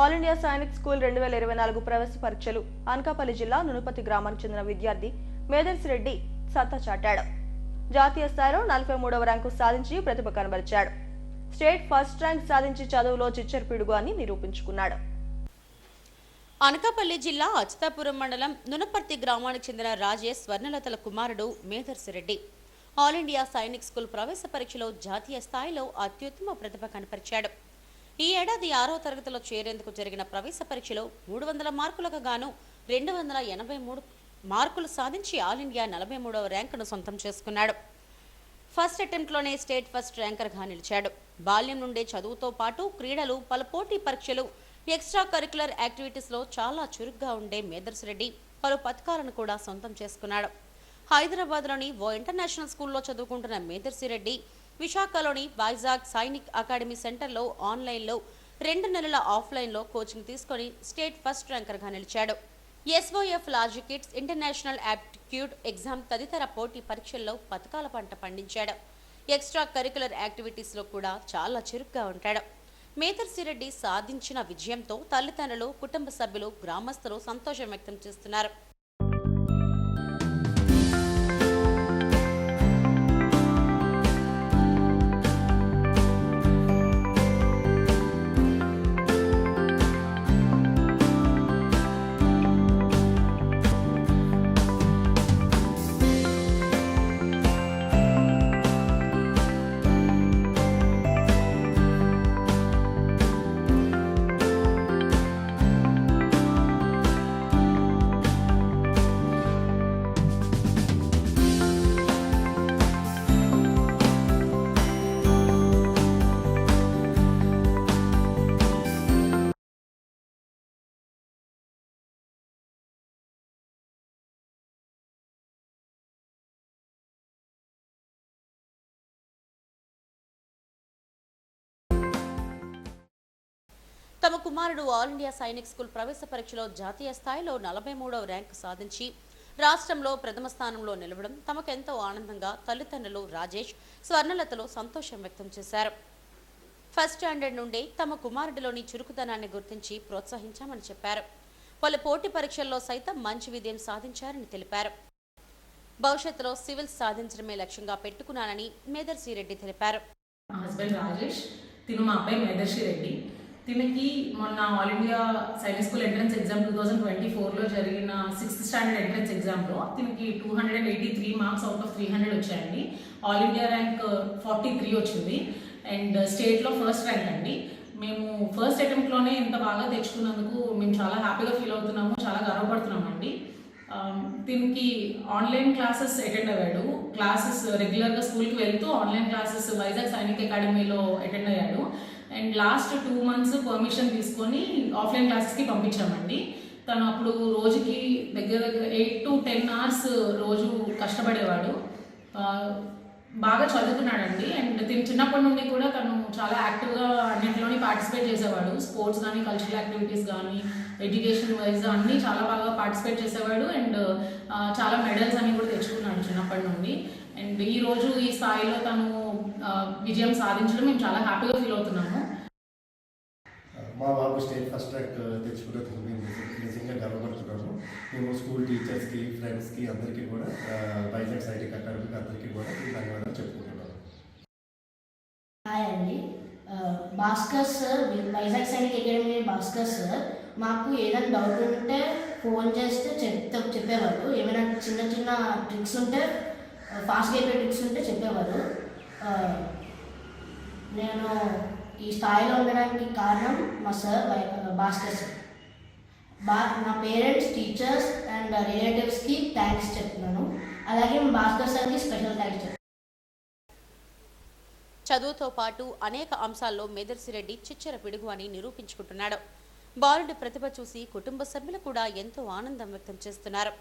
All India Sainik school రెండు వేల ఇరవై నాలుగు ప్రవేశ పరీక్షలు అనకాపల్లి జిల్లా నునుపతి గ్రామానికి చెందిన విద్యార్థి మేదర్సి రెడ్డి సత్తా చాటాడు. జాతీయ స్థాయిలో నలభై మూడవ ర్యాంకు సాధించి ప్రతిభ కనబరిచాడు. స్టేట్ ఫస్ట్ ర్యాంక్ సాధించి చదువులో చిచ్చర్ పిడుగు అని నిరూపించుకున్నాడు. అనకాపల్లి జిల్లా అచ్యుతాపురం మండలం నునపర్తి గ్రామానికి చెందిన రాజేష్ స్వర్ణలతల కుమారుడు Medharsi Reddy all India Sainik school ప్రవేశ పరీక్షలో జాతీయ స్థాయిలో అత్యుత్తమ ప్రతిభ కనపరిచాడు. ఈ ఏడాది ఆరో తరగతిలో చేరేందుకు జరిగిన ప్రవేశ పరీక్షలో మూడు వందల మార్కులకు గాను రెండు వందల ఎనభై మూడు మార్కులు సాధించి ఆల్ ఇండియా నలభై మూడవ ర్యాంకును సొంతం చేసుకున్నాడు. ఫస్ట్ అటెంప్ట్లోనే స్టేట్ ఫస్ట్ ర్యాంకర్గా నిలిచాడు. బాల్యం నుండే చదువుతో పాటు క్రీడలు పలు పోటీ పరీక్షలు ఎక్స్ట్రా కరికులర్ యాక్టివిటీస్లో చాలా చురుగ్గా ఉండే మేదర్స్ రెడ్డి పలు పథకాలను కూడా సొంతం చేసుకున్నాడు. హైదరాబాద్లోని ఓ ఇంటర్నేషనల్ స్కూల్లో చదువుకుంటున్న మేదర్సి రెడ్డి విశాఖలోని వైజాగ్ సైనిక్ అకాడమీ సెంటర్లో ఆన్లైన్లో రెండు నెలల ఆఫ్లైన్లో కోచింగ్ తీసుకొని స్టేట్ ఫస్ట్ ర్యాంకర్గా నిలిచాడు. SOF Logiqids international aptitude exam తదితర పోటీ పరీక్షల్లో పథకాల పంట పండించాడు. ఎక్స్ట్రా కరికులర్ యాక్టివిటీస్లో కూడా చాలా చురుగ్గా ఉంటాడు. మేతర్సిరెడ్డి సాధించిన విజయంతో తల్లిదండ్రులు కుటుంబ సభ్యులు గ్రామస్తులు సంతోషం వ్యక్తం చేస్తున్నారు. తమ కుమారుడు ఆల్ ఇండియా సైనిక్ స్కూల్ ప్రవేశ పరీక్షలో జాతీయ స్థాయిలో నలభై మూడవ ర్యాంకు సాధించి రాష్ట్రంలో ప్రథమ స్థానంలో నిలవడం తమకెంతో ఆనందంగా తల్లిదండ్రులు రాజేష్ స్వర్ణలతలో సంతోషం వ్యక్తం చేశారు. ఫస్ట్ స్టాండర్డ్ నుండే తమ కుమారుడిలోని చురుకుదనాన్ని గుర్తించి ప్రోత్సహించామని చెప్పారు. పలు పోటీ పరీక్షల్లో సైతం మంచి విజయం సాధించారని తెలిపారు. భవిష్యత్తులో సివిల్ సాధించడమే లక్ష్యంగా పెట్టుకున్నానని మేదర్సి రెడ్డి తెలిపారు. హస్బెండ్ రాజేష్ తిను మా అబ్బాయి మేదర్షి రెడ్డి. తినకి మొన్న all India science school entrance exam two thousand twenty ఫోర్లో జరిగిన సిక్స్త్ స్టాండర్డ్ ఎంట్రన్స్ ఎగ్జామ్లో తినకి two hundred and eighty three marks out of three hundred వచ్చాయండి. All India rank forty three వచ్చింది. అండ్ స్టేట్లో ఫస్ట్ ర్యాంక్ అండి. మేము ఫస్ట్ అటెంప్ట్లోనే ఇంత బాగా తెచ్చుకున్నందుకు మేము చాలా హ్యాపీగా ఫీల్ అవుతున్నాము చాలా గర్వపడుతున్నామండి. దీనికి ఆన్లైన్ క్లాసెస్ అటెండ్ అయ్యాడు. క్లాసెస్ రెగ్యులర్గా స్కూల్కి వెళ్తూ ఆన్లైన్ క్లాసెస్ వైజాగ్ సైనిక్ అకాడమీలో అటెండ్ అయ్యాడు. And last two months permission తీసుకొని ఆఫ్లైన్ క్లాసెస్కి పంపించామండి. తను అప్పుడు రోజుకి దగ్గర దగ్గర ఎయిట్ టు టెన్ అవర్స్ రోజు కష్టపడేవాడు. బాగా చదువుకున్నాడండి. అండ్ తిని చిన్నప్పటి నుండి కూడా తను చాలా యాక్టివ్గా అన్నింటిలో పార్టిసిపేట్ చేసేవాడు. స్పోర్ట్స్ కానీ కల్చరల్ యాక్టివిటీస్ కానీ ఎడ్యుకేషన్ వైజ్ అన్నీ చాలా బాగా పార్టిసిపేట్ చేసేవాడు. అండ్ చాలా మెడల్స్ అన్ని కూడా తెచ్చుకున్నాడు చిన్నప్పటి నుండి. అండ్ ఈ రోజు ఈ స్థాయిలో తను విజయం సాధించడం మేము చాలా హ్యాపీగా ఫీల్ అవుతున్నాము. మా బాబు స్టేట్ ఫస్ట్ ర్యాంక్ తెచ్చుకున్నందుకు మేము నిజంగా గర్వపడుతున్నాము. మేము స్కూల్ టీచర్స్కి ఫ్రెండ్స్కి అందరికీ కూడా వైజాగ్ సైనిక్ అకాడమీకి అందరికీ కూడా ధన్యవాదాలు చెప్పుకుంటున్నాను Bhaskar sir Vizag Sainik academy Bhaskar sir మాకు ఏదైనా డౌట్ ఉంటే ఫోన్ చేస్తే చెప్తా చెప్పేవారు. ఏమైనా చిన్న చిన్న ట్రిక్స్ ఉంటే ఫాస్ట్గా అయిపోయే ట్రిక్స్ ఉంటే చెప్పేవారు. నేను ఈ స్థాయిలో ఉండడానికి కారణం మా సార్ వై- భాస్కర్ సార్. బా నా పేరెంట్స్ టీచర్స్ అండ్ రిలేటివ్స్కి థ్యాంక్స్ చెప్తున్నాను. అలాగే మా భాస్కర్ సార్కి స్పెషల్ థ్యాంక్స్ చెప్తున్నాను. చదువుతో పాటు అనేక అంశాల్లో మేదర్సిరెడ్డి చిచ్చర పిడుగు అని నిరూపించుకుంటున్నాడు. బాలుడి ప్రతిభ చూసి కుటుంబ సభ్యులు కూడా ఎంతో ఆనందం వ్యక్తం చేస్తున్నారు.